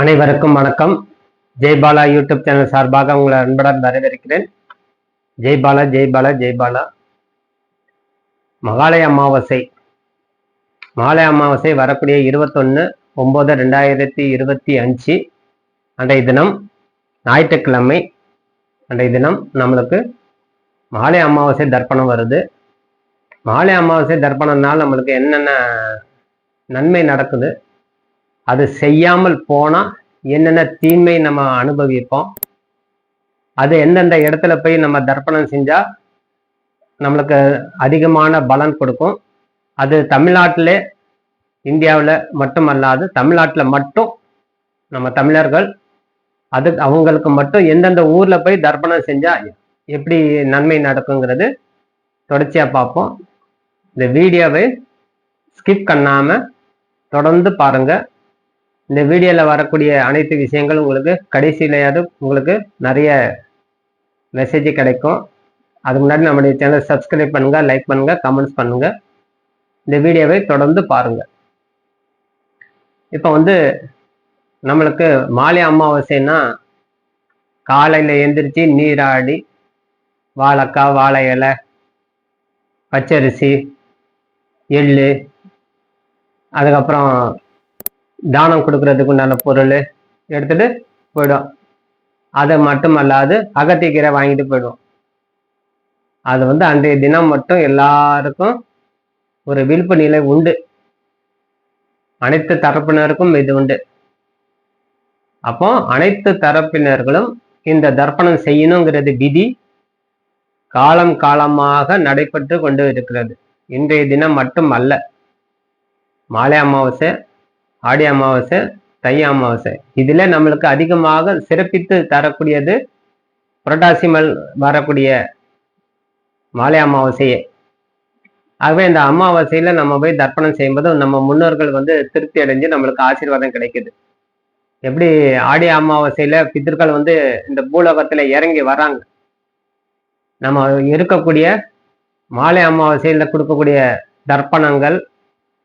அனைவருக்கும் வணக்கம். Jaibala YouTube channel சார்பாக உங்களை அன்புடன் வரவேற்கிறேன். ஜெய்பாலா ஜெய்பாலா ஜெய்பாலா மகாலய அமாவாசை. மகாலய அமாவாசை வரக்கூடிய இருபத்தொன்று ஒம்பது ரெண்டாயிரத்தி இருபத்தி அஞ்சு அன்றைய தினம் ஞாயிற்றுக்கிழமை அன்றைய தினம் நம்மளுக்கு மகாலய அமாவாசை தர்ப்பணம் வருது. மகாலய அமாவாசை தர்ப்பணம்னால் நம்மளுக்கு என்னென்ன நன்மை நடக்குது? அது செய்யாமல் போனால் என்னென்ன தீமை நம்ம அனுபவிப்போம்? அது எந்தெந்த இடத்துல போய் நம்ம தர்ப்பணம் செஞ்சால் நம்மளுக்கு அதிகமான பலன் கொடுக்கும்? அது தமிழ்நாட்டிலே இந்தியாவில் மட்டுமல்லாது தமிழ்நாட்டில் மட்டும் நம்ம தமிழர்கள் அது அவங்களுக்கு மட்டும் எந்தெந்த ஊரில் போய் தர்ப்பணம் செஞ்சால் எப்படி நன்மை நடக்குங்கிறது தொடர்ச்சியாக பார்ப்போம். இந்த வீடியோவை ஸ்கிப் பண்ணாமல் தொடர்ந்து பாருங்கள் இந்த வீடியோவில் வரக்கூடிய அனைத்து விஷயங்களும் உங்களுக்கு கடைசியிலையாவது உங்களுக்கு நிறைய மெசேஜ் கிடைக்கும். அதுக்கு முன்னாடி நம்முடைய சேனலை சப்ஸ்கிரைப் பண்ணுங்க லைக் பண்ணுங்க கமெண்ட்ஸ் பண்ணுங்க. இந்த வீடியோவை தொடர்ந்து பாருங்க. இப்போ வந்து நம்மளுக்கு மாலை அமாவாசைன்னா காலையில் எந்திரிச்சு நீராடி வாழைக்காய் வாழை இலை பச்சரிசி எள்ளு அதுக்கப்புறம் தானம் கொடுக்கறதுக்கு உண்டான பொருள் எடுத்துட்டு போயிடும். அதை மட்டும் அல்லாது அகத்திக்கீரை வாங்கிட்டு போயிடும். அது வந்து அன்றைய தினம் மட்டும் எல்லாருக்கும் ஒரு விழிப்பு நிலை உண்டு. அனைத்து தரப்பினருக்கும் இது உண்டு. அப்போ அனைத்து தரப்பினர்களும் இந்த தர்ப்பணம் செய்யணுங்கிறது விதி காலம் காலமாக நடைபெற்று கொண்டு இருக்கிறது. இன்றைய தினம் மட்டும் அல்ல. மாலை அமாவாசை ஆடி அமாவாசை தை அமாவாசை. இதுல நம்மளுக்கு அதிகமாக சிறப்பித்து தரக்கூடியது புரட்டாசி மல் வரக்கூடிய மாலை அமாவாசையே. ஆகவே இந்த அமாவாசையில நம்ம போய் தர்ப்பணம் செய்யும்போது நம்ம முன்னோர்கள் வந்து திருப்தி அடைஞ்சு நம்மளுக்கு ஆசீர்வாதம் கிடைக்குது. எப்படி ஆடி அமாவாசையில பித்தர்கள் வந்து இந்த பூலோகத்துல இறங்கி வராங்க. நம்ம இருக்கக்கூடிய மாலை அமாவாசையில கொடுக்கக்கூடிய தர்ப்பணங்கள்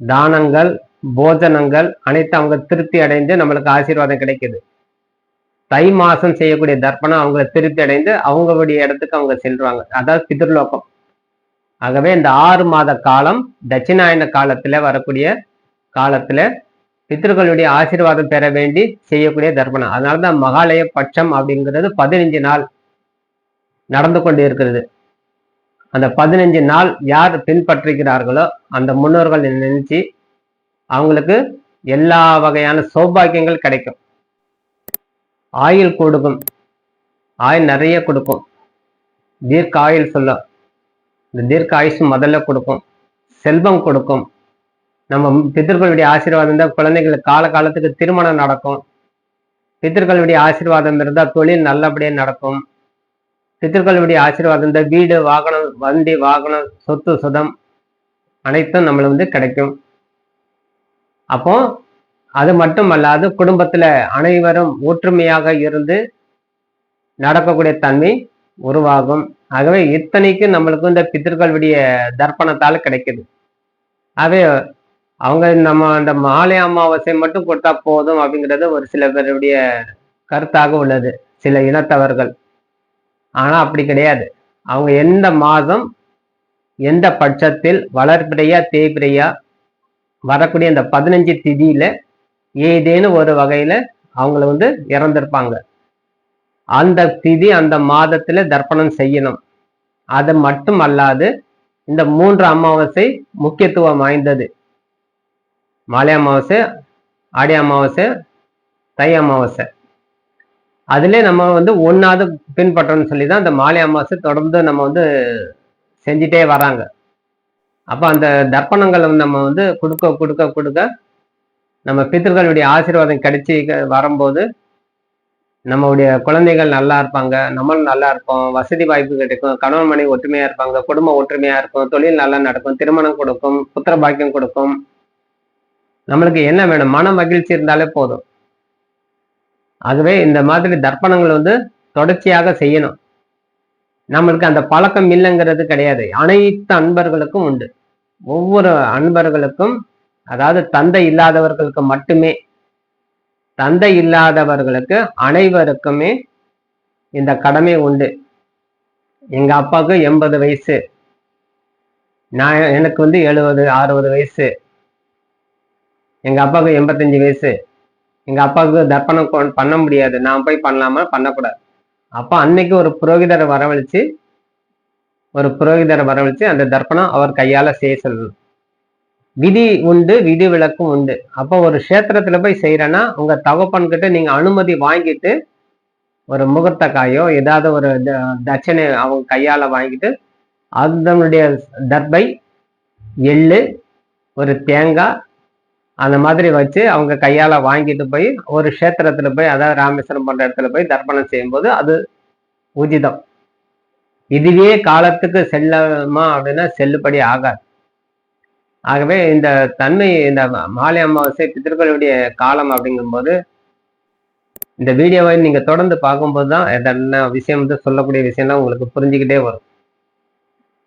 தானங்கள் போஜனங்கள் அனைத்து அவங்க திருப்தி அடைந்து நம்மளுக்கு ஆசீர்வாதம் கிடைக்குது. தை மாசம் செய்யக்கூடிய தர்ப்பணம் அவங்கள திருப்தி அடைந்து அவங்களுடைய இடத்துக்கு அவங்க செல்றாங்க அதாவது பிதிர்லோகம். ஆகவே இந்த ஆறு மாத காலம் தட்சிணாயன காலத்துல வரக்கூடிய காலத்துல பித்தர்களுடைய ஆசீர்வாதம் பெற வேண்டி செய்யக்கூடிய தர்ப்பணம். அதனாலதான் மகாலய பட்சம் அப்படிங்கிறது பதினஞ்சு நாள் நடந்து கொண்டு இருக்கிறது. அந்த பதினஞ்சு நாள் யார் பின்பற்றுகிறார்களோ அந்த முன்னோர்கள் நினைச்சு அவங்களுக்கு எல்லா வகையான சௌபாகியங்கள் கிடைக்கும். ஆயில் கொடுக்கும். ஆயில் நிறைய கொடுக்கும். தீர்க்க ஆயுள் சொல்லும் இந்த தீர்க்க ஆயுசு முதல்ல கொடுக்கும். செல்வம் கொடுக்கும். நம்ம பித்தர்களுடைய ஆசீர்வாதம் இருந்தால் குழந்தைகளுக்கு கால காலத்துக்கு திருமணம் நடக்கும். பித்தர்களுடைய ஆசீர்வாதம் இருந்தால் தொழில் நல்லபடியாக நடக்கும். பித்தர்களுடைய ஆசீர்வாதம் இருந்தால் வீடு வாகனம் வண்டி வாகனம் சொத்து சுதம் அனைத்தும் நம்மளுக்கு வந்து கிடைக்கும். அப்போ அது மட்டும் அல்லாது குடும்பத்துல அனைவரும் ஒற்றுமையாக இருந்து நடக்கக்கூடிய தன்மை உருவாகும். ஆகவே இத்தனைக்கு நம்மளுக்கு இந்த பித்தர்களுடைய தர்ப்பணத்தால் கிடைக்குது. ஆகவே அவங்க நம்ம அந்த மாலை அமாவாசை மட்டும் கொடுத்தா போதும் அப்படிங்கிறது ஒரு சில பேருடைய கருத்தாக உள்ளது. சில இனத்தவர்கள். ஆனா அப்படி கிடையாது. அவங்க எந்த மாதம் எந்த பட்சத்தில் வளர்பிறையா தேய்பிறையா வரக்கூடிய அந்த பதினஞ்சு திதியில ஏதேனும் ஒரு வகையில அவங்கள வந்து இறந்திருப்பாங்க. அந்த திதி அந்த மாதத்துல தர்ப்பணம் செய்யணும். அது மட்டும் அல்லாது இந்த மூன்று அமாவாசை முக்கியத்துவம் வாய்ந்தது. மாலை அமாவாசை ஆடி அமாவாசை தை அமாவாசை. அதிலே நம்ம வந்து ஒன்றாவது பின்பற்றணும்னு சொல்லி தான் அந்த மாலை அமாவாசை தொடர்ந்து நம்ம வந்து செஞ்சிட்டே வராங்க. அப்போ அந்த தர்ப்பணங்களை நம்ம வந்து கொடுக்க கொடுக்க கொடுக்க நம்ம பித்தர்களுடைய ஆசீர்வாதம் கிடைச்சி வரும்போது நம்மளுடைய குழந்தைகள் நல்லா இருப்பாங்க நம்மளும் நல்லா இருப்போம் வசதி வாய்ப்பு கிடைக்கும் கணவன் மனைவி ஒற்றுமையா இருப்பாங்க குடும்பம் ஒற்றுமையா இருக்கும் தொழில் நல்லா நடக்கும் திருமணம் கொடுக்கும் புத்திர பாக்கியம் கொடுக்கும். நம்மளுக்கு என்ன வேணும்? மன மகிழ்ச்சி இருந்தாலே போதும். ஆகவே இந்த மாதிரி தர்ப்பணங்கள் வந்து தொடர்ச்சியாக செய்யணும். நம்மளுக்கு அந்த பழக்கம் இல்லைங்கிறது கிடையாது. அனைத்து அன்பர்களுக்கும் உண்டு. ஒவ்வொரு அன்பர்களுக்கும் அதாவது தந்தை இல்லாதவர்களுக்கு மட்டுமே தந்தை இல்லாதவர்களுக்கு அனைவருக்குமே இந்த கடமை உண்டு. எங்க அப்பாவுக்கு எண்பது வயசு நான் எனக்கு வந்து எழுபது அறுபது வயசு. எங்க அப்பாவுக்கு எண்பத்தஞ்சு வயசு. எங்க அப்பாவுக்கு தர்ப்பணம் பண்ண முடியாது. நான் போய் பண்ணலாமா? பண்ணக்கூடாது. அப்போ அன்னைக்கு ஒரு புரோகிதரை வரவழைச்சு ஒரு புரோகிதரை வரவழைச்சு அந்த தர்ப்பணம் அவர் கையால செய்ய சொல்லணும் விதி உண்டு விதி விலக்கும் உண்டு. அப்போ ஒரு க்ஷேத்திரத்துல போய் செய்யறேன்னா உங்க தகப்பன்கிட்ட நீங்க அனுமதி வாங்கிட்டு ஒரு முகூர்த்த காயோ ஏதாவது ஒரு த- தட்சணை அவங்க கையால வாங்கிட்டு அதனுடைய தர்பை எள்ளு ஒரு தேங்காய் அந்த மாதிரி வச்சு அவங்க கையால் வாங்கிட்டு போய் ஒரு க்ஷேத்திரத்தில் போய் அதாவது ராமேஸ்வரம் போன்ற இடத்துல போய் தர்ப்பணம் செய்யும்போது அது உஜிதம். இதுவே காலத்துக்கு செல்லுமா அப்படின்னா செல்லுபடி ஆகாது. ஆகவே இந்த தன்மை இந்த மாலை அமாவாசை பித்திருக்களுடைய காலம் அப்படிங்கும்போது இந்த வீடியோவை நீங்கள் தொடர்ந்து பார்க்கும்போது தான் எதென்ன விஷயம் வந்து சொல்லக்கூடிய விஷயம்லாம் உங்களுக்கு புரிஞ்சுக்கிட்டே வரும்.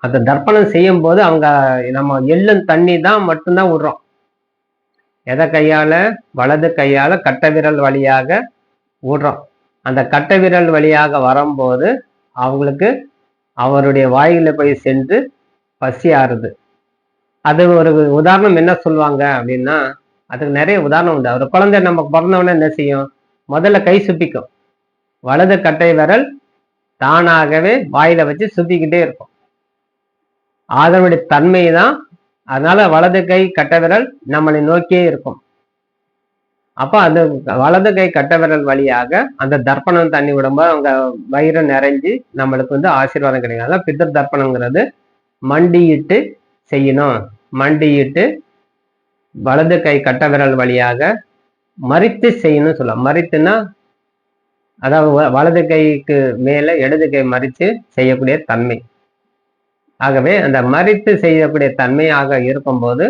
அந்த தர்ப்பணம் செய்யும் போது அவங்க நம்ம எள்ளும் தண்ணி தான் மட்டும்தான் விடுறோம். எதை கையால்? வலது கையால் கட்ட விரல் வழியாக விடுறோம். அந்த கட்டை விரல் வழியாக வரும்போது அவங்களுக்கு அவருடைய வாயில போய் சென்று பசி ஆறுது. அது ஒரு உதாரணம் என்ன சொல்லுவாங்க அப்படின்னா அதுக்கு நிறைய உதாரணம் உண்டு. ஒரு குழந்தை நம்ம பிறந்த என்ன செய்யும்? முதல்ல கை சுப்பிக்கும். வலது கட்டை விரல் தானாகவே வாயில வச்சு சுத்திக்கிட்டே இருக்கும். அதனுடைய தன்மை தான் அதனால வலது கை கட்டை விரல் நம்மளை நோக்கியே இருக்கும். அப்போ அந்த வலது கை கட்ட விரல் வழியாக அந்த தர்ப்பணம் தண்ணி விடும்போது அவங்க வயிறு நிறைஞ்சு நம்மளுக்கு வந்து ஆசீர்வாதம் கிடைக்கும். அதான் பித்தர் தர்ப்பணங்கிறது மண்டியிட்டு செய்யணும். மண்டியிட்டு வலது கை கட்ட விரல் வழியாக மறித்து செய்யணும்னு சொல்லலாம் மறித்துன்னா அதாவது வ- வலது கைக்கு மேலே இடது கை மறித்து செய்யக்கூடிய தன்மை. ஆகவே அந்த மறித்து செய்யக்கூடிய தன்மையாக இருக்கும்போது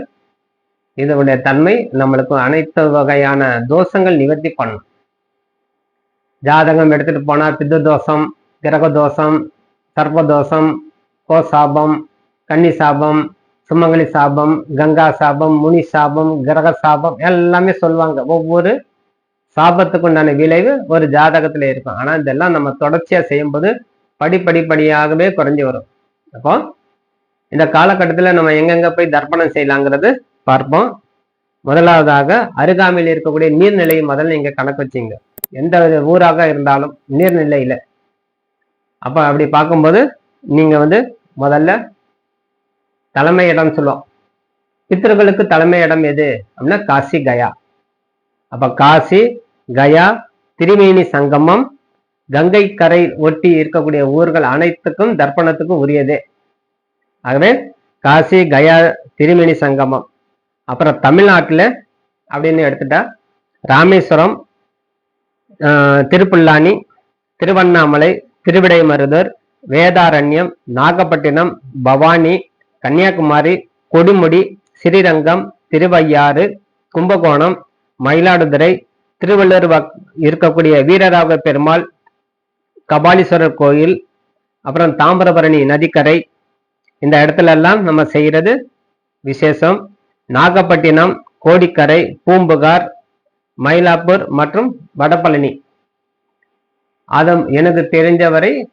இதனுடைய தன்மை நம்மளுக்கு அனைத்து வகையான தோஷங்கள் நிவர்த்தி பண்ணும். ஜாதகம் எடுத்துட்டு போனா பித்து தோஷம் கிரக தோஷம் சர்ப்ப தோஷம் கோ சாபம் கன்னி சாபம் சுமங்கலி சாபம் கங்கா சாபம் முனி சாபம் கிரக சாபம் எல்லாமே சொல்லுவாங்க. ஒவ்வொரு சாபத்துக்கு உண்டான விளைவு ஒரு ஜாதகத்துல இருக்கும். ஆனா இதெல்லாம் நம்ம தொடர்ச்சியா செய்யும்போது படிப்படிப்படியாகவே குறைஞ்சி குறைஞ்சு வரும். அப்போ இந்த காலகட்டத்துல நம்ம எங்கெங்க போய் தர்ப்பணம் செய்யலாங்கிறது பார்ப்போம். முதலாவதாக அருகாமையில் இருக்கக்கூடிய நீர்நிலையை முதல்ல நீங்க கணக்கு வச்சீங்க. எந்த ஊராக இருந்தாலும் நீர்நிலையில. அப்ப அப்படி பார்க்கும்போது நீங்க வந்து முதல்ல தலைமை இடம் சொல்லுவோம். பித்தர்களுக்கு தலைமை இடம் எது? அப்படின்னா காசி கயா. அப்ப காசி கயா திரிவேணி சங்கமம் கங்கை கரை ஒட்டி இருக்கக்கூடிய ஊர்கள் அனைத்துக்கும் தர்ப்பணத்துக்கும் உரியதே. ஆகவே காசி கயா திருமேனி சங்கமம். அப்புறம் தமிழ்நாட்டில் அப்படின்னு எடுத்துட்டா ராமேஸ்வரம் திருப்புல்லானி திருவண்ணாமலை திருவிடைமருதூர் வேதாரண்யம் நாகப்பட்டினம் பவானி கன்னியாகுமரி கொடுமுடி ஸ்ரீரங்கம் திருவையாறு கும்பகோணம் மயிலாடுதுறை திருவள்ளூர் வக்- இருக்கக்கூடிய வீரராக பெருமாள் கபாலீஸ்வரர் கோயில் அப்புறம் தாமிரபரணி நதிக்கரை இந்த இடத்துல எல்லாம் நம்ம செய்யறது விசேஷம். நாகப்பட்டினம் கோடிக்கரை பூம்புகார் மயிலாப்பூர் மற்றும் வடபழனி. அது எனக்கு தெரிஞ்சவரை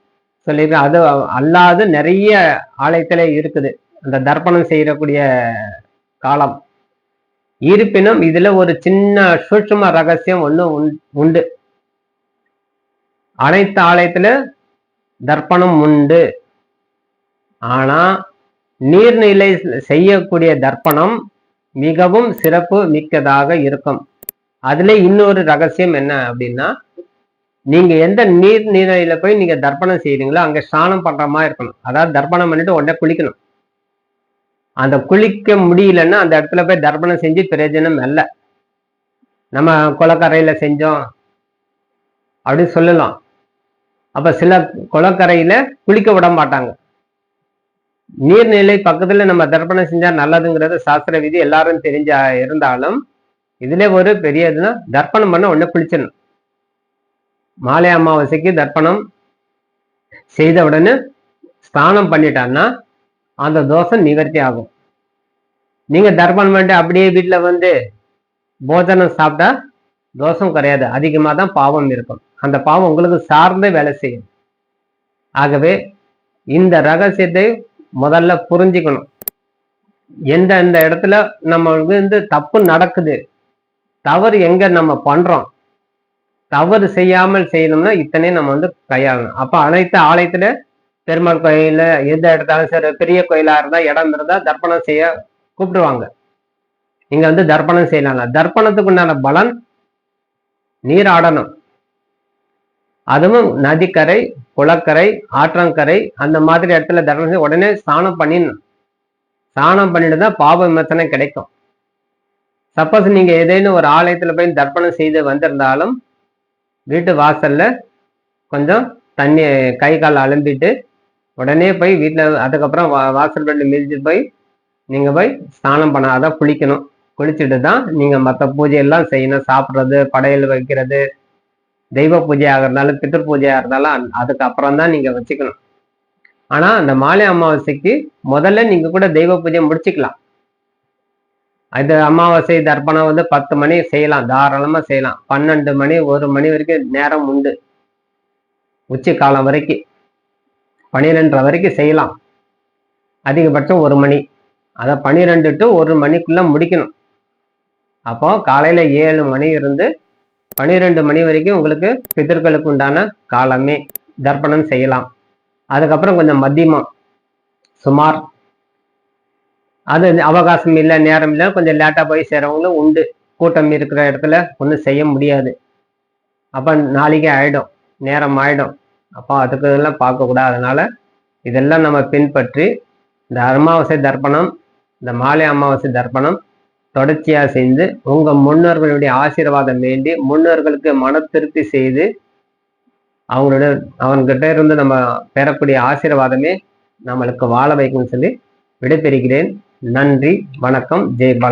சொல்லியிருக்கேன் அது அல்லாது நிறைய ஆலயத்திலே இருக்குது. அந்த தர்ப்பணம் செய்யக்கூடிய காலம். இருப்பினும் இதுல ஒரு சின்ன சூட்சும ரகசியம் ஒன்று உண்- உண்டு. அனைத்து ஆலயத்துல தர்ப்பணம் உண்டு. ஆனா நீர்நிலை செய்யக்கூடிய தர்ப்பணம் மிகவும் சிறப்பு மிக்கதாக இருக்கும். அதுல இன்னொரு ரகசியம் என்ன அப்படின்னா நீங்க எந்த நீர் நீரையில போய் நீங்க தர்ப்பணம் செய்யறீங்களோ அங்க ஸ்நானம் பண்ற மாதிரி இருக்கணும். அதாவது தர்ப்பணம் பண்ணிட்டு உடனே குளிக்கணும். அந்த குளிக்க முடியலன்னா அந்த இடத்துல போய் தர்ப்பணம் செஞ்சு பிரயோஜனம் அல்ல. நம்ம குளக்கரையில செஞ்சோம் அப்படின்னு சொல்லலாம். அப்ப சில குளக்கரையில குளிக்க விட மாட்டாங்க. நீர்நிலை பக்கத்துல நம்ம தர்ப்பணம் செஞ்சா நல்லதுங்கிறது சாஸ்திர விதி எல்லாரும் தெரிஞ்ச இருந்தாலும் இதுல ஒரு பெரிய இதுனா தர்ப்பணம் பண்ண ஒண்ணு குளிச்சிடணும். மாலை அமாவாசைக்கு தர்ப்பணம் செய்த உடனே ஸ்நானம் பண்ணிட்டான்னா அந்த தோஷம் நிவர்த்தி ஆகும். நீங்க தர்ப்பணம் பண்ணிட்டு அப்படியே வீட்டுல வந்து போஜனம் சாப்பிட்டா தோஷம் கிடையாது. அதிகமாக தான் பாவம் இருக்கும். அந்த பாவம் உங்களுக்கு சார்ந்து வேலை செய்யும். ஆகவே இந்த ரகசியத்தை முதல்ல புரிஞ்சுக்கணும். எந்த எந்த இடத்துல நம்ம வந்து தப்பு நடக்குது தவறு எங்க நம்ம பண்றோம் தவறு செய்யாமல் செய்யணும்னா இத்தனையும் நம்ம வந்து கையாளணும். அப்ப அனைத்து ஆலயத்துல பெருமாள் கோயில எந்த இடத்தாலும் சரி பெரிய கோயிலா இருந்தா இடம் இருந்தா தர்ப்பணம் செய்ய கூப்பிடுவாங்க. நீங்க வந்து தர்ப்பணம் செய்யலாம் தர்ப்பணத்துக்கு உண்டான பலன் நீராடணும். அதுவும் நதிக்கரை குளக்கரை ஆற்றங்கரை அந்த மாதிரி இடத்துல தர்மம் செய்ய உடனே ஸ்நானம் பண்ணிடணும். ஸ்நானம் பண்ணிட்டு தான் பாவ விமர்சனம் கிடைக்கும். சப்போஸ் நீங்க ஏதேனும் ஒரு ஆலயத்துல போய் தர்ப்பணம் செய்து வந்திருந்தாலும் வீட்டு வாசல்ல கொஞ்சம் தண்ணி கை கால் அலம்பிட்டு உடனே போய் வீட்டில் அதுக்கப்புறம் வா வாசல் பட்டு மிதிச்சுட்டு போய் நீங்கள் போய் ஸ்நானம் பண்ண அதான் குளிக்கணும். குளிச்சுட்டு தான் நீங்கள் மற்ற பூஜையெல்லாம் செய்யணும். சாப்பிட்றது படையல் வைக்கிறது தெய்வ பூஜையாக இருந்தாலும் பித்தர் பூஜையாக இருந்தாலும் அதுக்கப்புறம் தான் நீங்கள் வச்சுக்கணும். ஆனால் அந்த மாலை அமாவாசைக்கு முதல்ல நீங்கள் கூட தெய்வ பூஜை முடிச்சுக்கலாம். அது அமாவாசை தர்ப்பணம் வந்து பத்து மணி செய்யலாம் தாராளமாக செய்யலாம். பன்னெண்டு மணி ஒரு மணி வரைக்கும் நேரம் உண்டு. உச்சி காலம் வரைக்கும். பனிரெண்டரை வரைக்கும் செய்யலாம். அதிகபட்சம் ஒரு மணி. அதை பனிரெண்டு டு ஒரு மணிக்குள்ள முடிக்கணும். அப்போ காலையில ஏழு மணி இருந்து பன்னிரெண்டு மணி வரைக்கும் உங்களுக்கு பித்தர்களுக்கு உண்டான காலமே. தர்ப்பணம் செய்யலாம். அதுக்கப்புறம் கொஞ்சம் மதியமம் சுமார். அது அவகாசம் இல்லை நேரம் இல்லை கொஞ்சம் லேட்டாக போய் சேரவங்களும் உண்டு. கூட்டம் இருக்கிற இடத்துல ஒன்றும் செய்ய முடியாது. அப்போ நாளைக்கு ஆயிடும். நேரம் ஆயிடும். அப்போ அதுக்கு இதெல்லாம் பார்க்கக்கூடாது அதனால் இதெல்லாம் நம்ம பின்பற்றி இந்த அமாவாசை தர்ப்பணம் இந்த மாலை அமாவாசை தர்ப்பணம் தொடர்ச்சியாக செய்து உங்கள் முன்னோர்களுடைய ஆசீர்வாதம் வேண்டி முன்னோர்களுக்கு மன திருப்தி செய்து அவங்களோட அவன்கிட்ட இருந்து நம்ம பெறக்கூடிய ஆசீர்வாதமே நம்மளுக்கு வாழ வைக்கும்னு சொல்லி விடைபெறுகிறேன். நன்றி வணக்கம் ஜெய் பல.